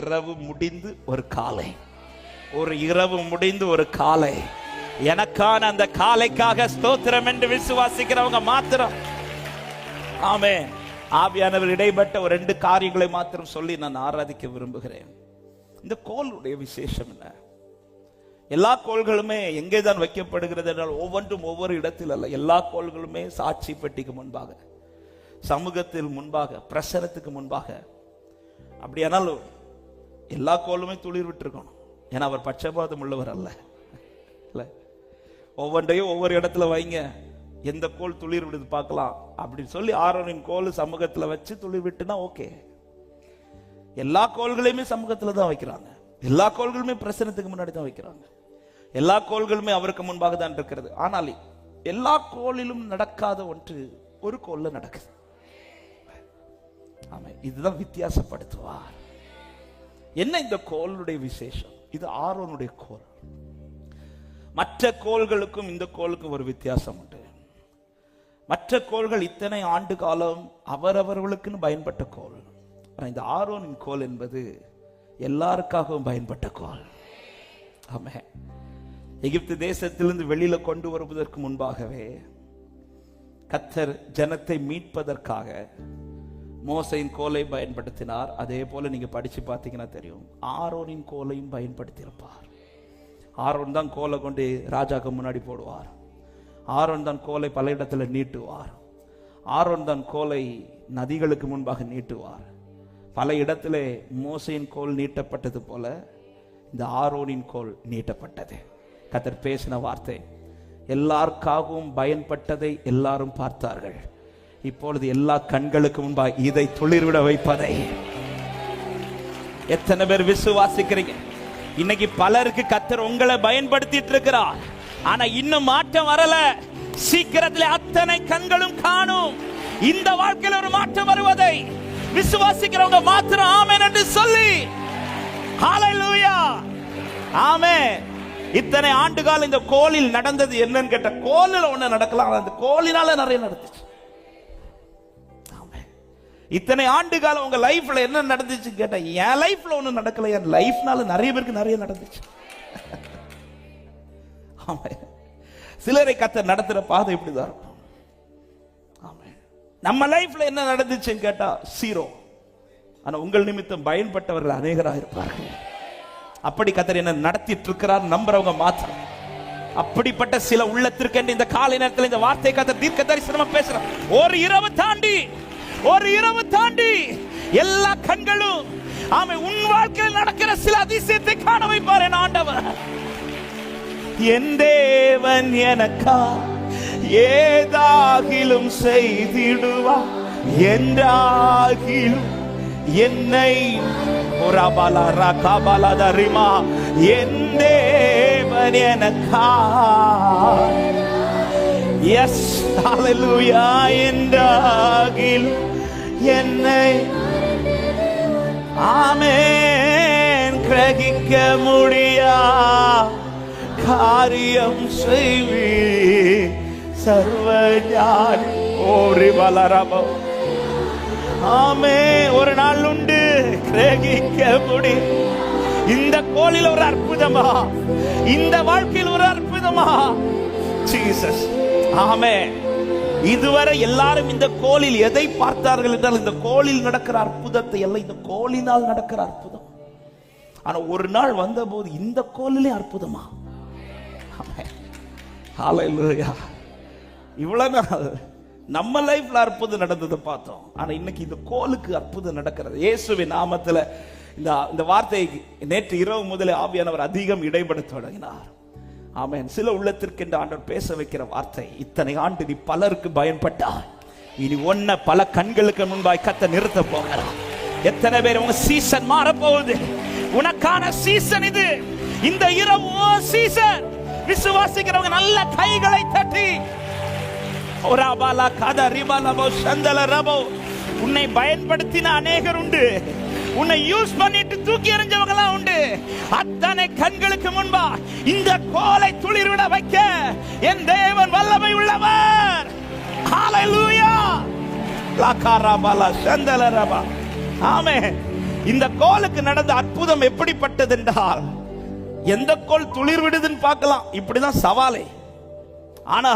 இரவு முடிந்து ஒரு காலை. ஒரு இரவு முடிந்து ஒரு காலை. எனக்கான அந்த காலைக்காக ஸ்தோத்திரம் என்று விசுவாசிக்கிறவங்க மாத்திரம். ஆமே ஆவியானவர் இடைப்பட்ட ஒரு ரெண்டு காரியங்களை மாத்திரம் சொல்லி நான் ஆராதிக்க விரும்புகிறேன். இந்த கோளுடைய விசேஷம் என்ன? எல்லா கோள்களுமே எங்கே தான் வைக்கப்படுகிறது என்றால் ஒவ்வொன்றும் ஒவ்வொரு இடத்தில் அல்ல. எல்லா கோள்களுமே சாட்சி பெட்டிக்கு முன்பாக சமூகத்தில் முன்பாக பிரசனத்துக்கு முன்பாக. அப்படியானால் எல்லா கோளுமே துளிர் விட்டுருக்கணும். ஏன்னா அவர் பட்சபாதம் உள்ளவர் அல்ல. இல்லை? ஒவ்வொன்றையும் ஒவ்வொரு இடத்துல வைங்க. எந்த கோல் துளிர் விடுது பார்க்கலாம். அப்படின்னு சொல்லி ஆரோனின் கோல் சமூகத்தில் வச்சு துளிர் விட்டுனா ஓகே. எல்லா கோள்களையுமே சமூகத்தில் தான் வைக்கிறாங்க. எல்லா கோள்களுமே பிரசனத்துக்கு முன்னாடி தான் வைக்கிறாங்க. எல்லா கோள்களுமே அவருக்கு முன்பாக தான் இருக்கிறது. ஆனால் எல்லா கோளிலும் நடக்காத ஒன்று ஒரு கோல்ல நடக்குது. ஆமா இதுதான் வித்தியாசப்படுத்துவார். என்ன இந்த கோளுடைய விசேஷம்? இது ஆரோனுடைய கோல். மற்ற கோள்களுக்கும் இந்த கோளுக்கும் ஒரு வித்தியாசம் உண்டு. மற்ற கோள்கள் இத்தனை ஆண்டு காலம் அவரவர்களுக்குன்னு பயன்பட்ட கோல் ஆனால் இந்த ஆரோனின் கோல் என்பது எல்லாருக்காகவும் பயன்பட்ட கோல் ஆமே எகிப்து தேசத்திலிருந்து வெளியில கொண்டு வருவதற்கு முன்பாகவே கத்தர் ஜனத்தை மீட்பதற்காக மோசையின் கோலை பயன்படுத்தினார். அதே போல நீங்க படிச்சு பார்த்தீங்கன்னா தெரியும். ஆரோனின் கோலையும் பயன்படுத்தியிருப்பார். ஆரோன் தான் கோலை கொண்டு ராஜாக்கு முன்னாடி போடுவார். ஆரோன் தான் கோலை பல இடத்துல நீட்டுவார். ஆரோன் தான் கோலை நதிகளுக்கு முன்பாக நீட்டுவார். பல இடத்துல மோசையின் கோல் நீட்டப்பட்டது போல இந்த ஆரோனின் கோல் நீட்டப்பட்டது. கத்தர் பேசின வார்த்தை எல்லாருக்காகவும் பயன்பட்டதை எல்லாரும் பார்த்தார்கள். இப்பொழுது எல்லா கண்களுக்கு முன்பாக இதை துளிர்விட வைப்பதை. எத்தனை பேர் விசுவாசிக்கிறீங்க? இன்னைக்கு பலருக்கு கத்தர் உங்களை பயன்படுத்திட்டு இருக்கிறார் ஆனா இன்னும் மாற்றம் வரல. சீக்கிரத்தில் அத்தனை கண்களும் காணும். இந்த வாழ்க்கையில் ஒரு மாற்றம் வருவதை விசுவாசிக்கிறவங்க மாத்திரம் ஆமென் என்று சொல்லி. ஆமே இத்தனை ஆண்டுகால் இந்த கோலில் நடந்தது என்னன்னு கேட்ட கோலில் ஒண்ணு நடக்கலாம். அந்த கோலினால நிறைய நடந்துச்சு. இத்தனை ஆண்டு காலம் உங்க லைஃப்ல என்ன நடந்துச்சு கேட்டா என் லைஃப்ல ஒன்றும் நடக்கல. என் லைஃப்னால நிறைய பேருக்கு நிறைய நடந்துச்சு. ஆமென். சிலரை கத்த நடத்துற பாதை இப்படிதான் இருக்கும். நம்ம லைஃப்ல என்ன நடந்துச்சுன்னு கேட்டா சீரோ ஆனா உங்கள் நிமித்தம் பயன்பட்டவர்கள் அநேகராக இருப்பார்கள். அப்படி கத்தர் என்ன நடத்திட்டு இருக்கிறார் நம்புறவங்க மாத்திரம். அப்படிப்பட்ட சில உள்ளத்திற்கு இந்த காலை நேரத்தில் இந்த வார்த்தை கத்தர் தீர்க்க தரிசனமா பேசுறேன் ஒரு இரவு தாண்டி ஒரு இரவு தாண்டி எல்லா கண்களும் ஆமை உன் வாழ்க்கையில் நடக்கிற சில அதிசயத்தை காண வைப்பார் என் ஆண்டவர். என் தேவன் எனக்கா ஏதாகிலும் செய்திடுவா? என்றாகிலும் என்னை ஒரபல ரகபல தரிமா? என் தேவன் எனக்கா? எஸ் ஹalleluya என்றாகிலும் என்னை ஆமேன். கிரகிக்க முடியா? காரியம் செய்வி. சர்வஞானி ஓரி வளரமோ ஆமே ஒரு நாள் உண்டு. கிரகிக்க முடி. இந்த கோலில் ஒரு அற்புதமா? இந்த வாழ்க்கையில் ஒரு அற்புதமா? ஜீசஸ். ஆமே இதுவரை எல்லாரும் இந்த கோலில் எதை பார்த்தார்கள் என்றால் இந்த கோலில் நடக்கிற அற்புதத்தை எல்லாம் இந்த கோலினால் நடக்கிற அற்புதம். ஆனா ஒரு நாள் வந்தபோது இந்த கோலிலே அற்புதமா? இவ்வளவு நாள் நம்ம லைஃப்ல அற்புதம் நடந்ததை பார்த்தோம். ஆனா இன்னைக்கு இந்த கோலுக்கு அற்புதம் நடக்கிறது. இயேசுவின் நாமத்துல இந்த இந்த வார்த்தை நேற்று இரவு முதலே ஆவியானவர் அதிகம் இடைபட தொடங்கினார். ஆமேன். சில உள்ளத்திற்கு என்று ஆண்டவர் பேச வைக்கிற வார்த்தை இத்தனை ஆண்டு நீ பலருக்கு பயன்பட்டாய். இனி ஒன்ன பல கண்களுக்கு முன்பாய் கத்த நிறுத்த போகிறார் எத்தனை பேர் உங்க சீசன் மாற போகுது உனக்கான சீசன் இது. இந்த இரவு சீசன் விசுவாசிக்கிறவங்க நல்ல கைகளை தட்டி. ஒராபாலா கத ரிபாலபோ சந்தல ரபோ. உன்னை பயன்படுத்தின அநேகர் உண்டு. உன்னை யூஸ் பண்ணிட்டு தூக்கி எறிஞ்சவங்கலாம் உண்டு. அத்தனை கண்களுக்கு முன்பா இந்த கோலை துளிர்விட வைக்க என் தேவன் வல்லமை உள்ளவர். ஹalleluya லாகாராபாலா சந்தல ஆமே இந்த கோலுக்கு நடந்த அற்புதம் எப்படிப்பட்டது என்றால் எந்த கோல் துளிர் விடுதுன்னு பார்க்கலாம். இப்படிதான் சவாலே. ஆனா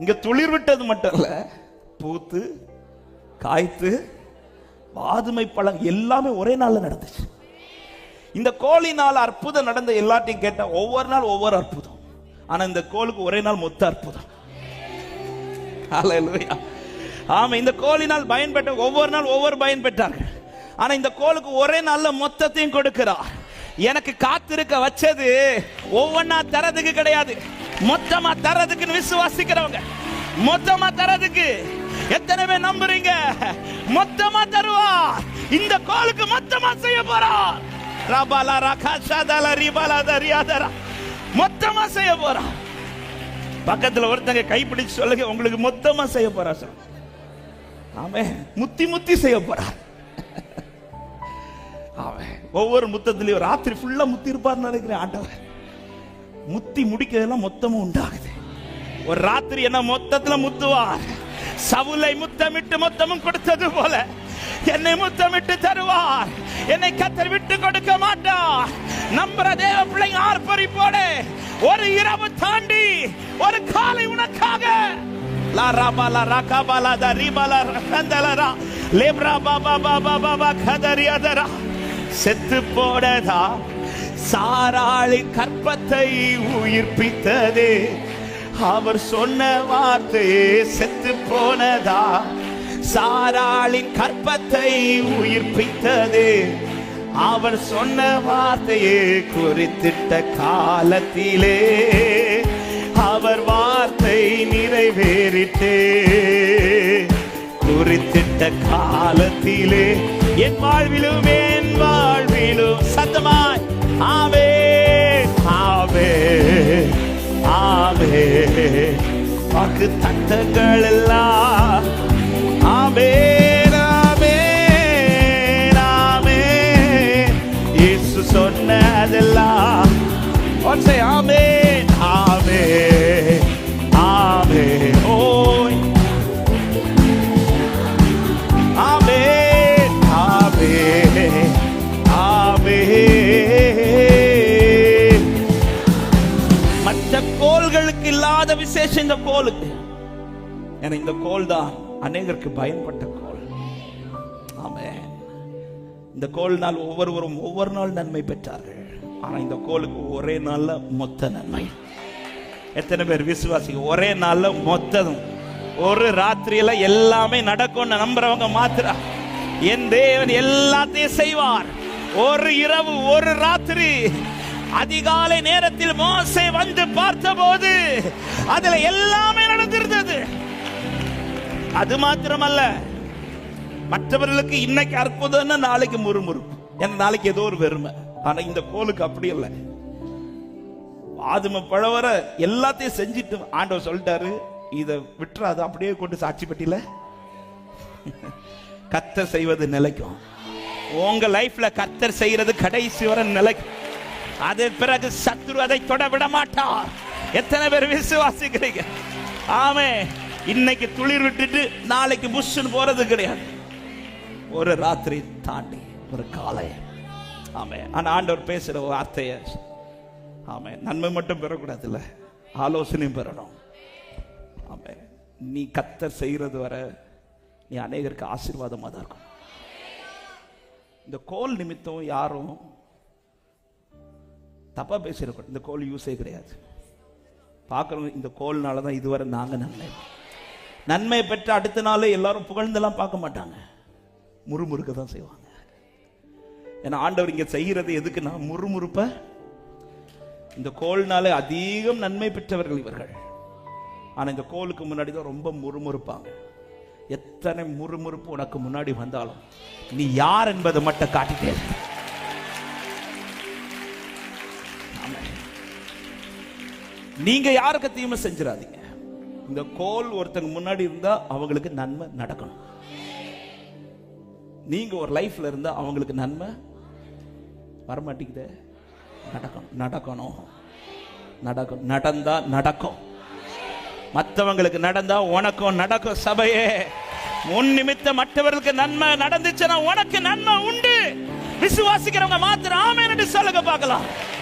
இங்க துளிர் விட்டது மட்டும் இல்ல பூத்து காய்த்து வாதுமை பழம் எல்லாமே ஒரே நாள்ல நடந்துச்சு. இந்த கோழினால் அற்புதம் நடந்த எல்லாத்தையும் கேட்டா ஒவ்வொரு நாள் ஒவ்வொரு அற்புதம். ஆனா இந்த கோளுக்கு ஒரே நாள் மொத்த அற்புதம். ஆமா இந்த கோழினால் பயன்பெற்ற ஒவ்வொரு நாள் ஒவ்வொரு பயன்பெற்றார்கள் ஆனா இந்த கோளுக்கு ஒரே நாள்ல மொத்தத்தையும் கொடுக்கிறார். எனக்கு காத்திருக்க வச்சது ஒவ்வொன்னா தரதுக்கு கிடையாது. மொத்தமா தரதுக்குன்னு விசுவாசிக்கிறவங்க. மொத்தமா தரதுக்கு. எத்தனை பேர் நம்புறீங்க? மொத்தமா தருவார் இந்த கோலுக்கு மொத்தமா செய்ய போறார் ரபாலா ரகாஷாதல ரிபாலா தரியாதரா மொத்தமா செய்ய போறார் பக்கத்துல ஒருத்தங்க கைப்பிடிச்சு சொல்லுங்க உங்களுக்கு மொத்தமா செய்ய போறா சார். ஆமே முத்தி முத்தி செய்ய போறா. ஆமே ஒவ்வொரு முத்தத்திலையும் ராத்திரி ஃபுல்லா முத்தி இருப்பார்னு நினைக்கிறேன் ஆண்டவர். முத்தி முடிக்கிறதெல்லாம் மொத்தமும் உண்டாகுது. ஒரு ராத்திரி என்ன மொத்தத்துல முத்துவார். சவுலை முத்தமிட்டு மொத்தமும் கொடுத்தது போல என்னை முத்தமிட்டு தருவார். என்னை கத்தர் விட்டு கொடுக்க மாட்டார். நம்புற தேவ பிள்ளைங்க போட ஒரு இரவு தாண்டி ஒரு காலை உனக்காக. லா ராபா லா ராகாபா லா தா ரீபா லா லேப்ரா பாபா பாபா பாபா கதறியதரா செத்து போடதா சாராளி கற்பத்தை உயிர்ப்பித்ததே. அவர் சொன்ன வார்த்தையே செத்து போனதா? சாராளின் கற்பத்தை உயிர்ப்பித்ததே. அவர் சொன்ன வார்த்தையே குறித்திட்ட காலத்திலே அவர் வார்த்தை நிறைவேறிட்டே. குறித்திட்ட காலத்திலே என் வாழ்விலும் என் வாழ்விலும் சத்தமாய் ஆவே ஆவே ஆவே வாக்கு தத்தங்கள் எல்லாம் விசேஷம் இந்த கோலுக்கு. ஏன்னா இந்த கோல் தான் அநேகருக்கு பயன்பட்ட கோல். ஆமே இந்த கோல் நாள் ஒவ்வொருவரும் ஒவ்வொரு நாள் நன்மை பெற்றார்கள். ஆனா இந்த கோலுக்கு ஒரே நாள்ல மொத்த நன்மை. எத்தனை பேர் விசுவாசி ஒரே நாள்ல மொத்ததும். ஒரு ராத்திரியில எல்லாமே நடக்கும்னு நம்புறவங்க மாத்திரா. என் தேவன் எல்லாத்தையும் செய்வார். ஒரு இரவு ஒரு ராத்திரி. அதிகாலை நேரத்தில் மோசை வந்து பார்த்தபோது அதுல எல்லாமே நடந்திருந்தது. அது மாத்திரமல்ல மற்றவர்களுக்கு இன்னைக்கு அற்புதம்னா நாளைக்கு முறுமுறுப்பு. ஏன்னா நாளைக்கு ஏதோ ஒரு வெறுமை. ஆனா இந்த கோலுக்கு அப்படி இல்லை. ஆதும பழவர எல்லாத்தையும் செஞ்சுட்டு ஆண்டவர் சொல்லிட்டாரு இதை விட்டுறாது அப்படியே கொண்டு சாட்சி பெட்டியில. கத்தர் செய்வது நிலைக்கும். உங்க லைஃப்ல கத்தர் செய்யறது கடைசி வர நிலைக்கும். அது பிறகு சத்ரு அதை தொட விட மாட்டார் எத்தனை பேர் விசுவாசிக்கிறீங்க? ஆமே இன்னைக்கு துளிர் விட்டுட்டு நாளைக்கு புஷ்னு போறது கிடையாது. ஒரு ராத்திரி தாண்டி ஒரு காலை ஆமே ஆனா ஆண்டவர் பேசுற வார்த்தைய ஆமே நன்மை மட்டும் பெறக்கூடாதுல்ல ஆலோசனையும் பெறணும். ஆமே நீ கத்தர் செய்யறது வர நீ அநேகருக்கு ஆசீர்வாதமாக தான் இருக்கும் இந்த கோல் நிமித்தம் யாரும் தப்பாக பேசியிருக்கோம். இந்த கோல் யூஸே கிடையாது. பார்க்குறவங்க இந்த கோல்னால தான் இதுவரை நாங்கள் நன்மை. நன்மை பெற்ற அடுத்த நாளே எல்லாரும் புகழ்ந்தெல்லாம் பார்க்க மாட்டாங்க. முறுமுறுக்க தான் செய்வாங்க. ஏன்னா ஆண்டவர் இங்கே செய்கிறது எதுக்குன்னா முறுமுறுப்ப. இந்த கோல்னால அதிகம் நன்மை பெற்றவர்கள் இவர்கள். ஆனால் இந்த கோலுக்கு முன்னாடி தான் ரொம்ப முறுமுறுப்பாங்க. எத்தனை முறுமுறுப்பு உனக்கு முன்னாடி வந்தாலும் நீ யார் என்பதை மட்டும் காட்டிட்டே நீங்க யாருக்கு தீமை செஞ்சிடாதீங்க. இந்த கோல் ஒருத்தங்க முன்னாடி இருந்தா அவங்களுக்கு நன்மை நடக்கணும். நீங்க ஒரு லைஃப்ல இருந்தா அவங்களுக்கு நன்மை வரமாட்டேங்குதே. நடக்கணும் நடக்கணும். நடக்கும் நடந்தா நடக்கும். மற்றவங்களுக்கு நடந்தா உனக்கும் நடக்கும் சபையே. உன் நிமித்தம் மற்றவர்களுக்கு நன்மை நடந்துச்சுன்னா உனக்கு நன்மை உண்டு. விசுவாசிக்கிறவங்க மாத்திரம் ஆமே என்று சொல்லுங்க பார்க்கலாம்.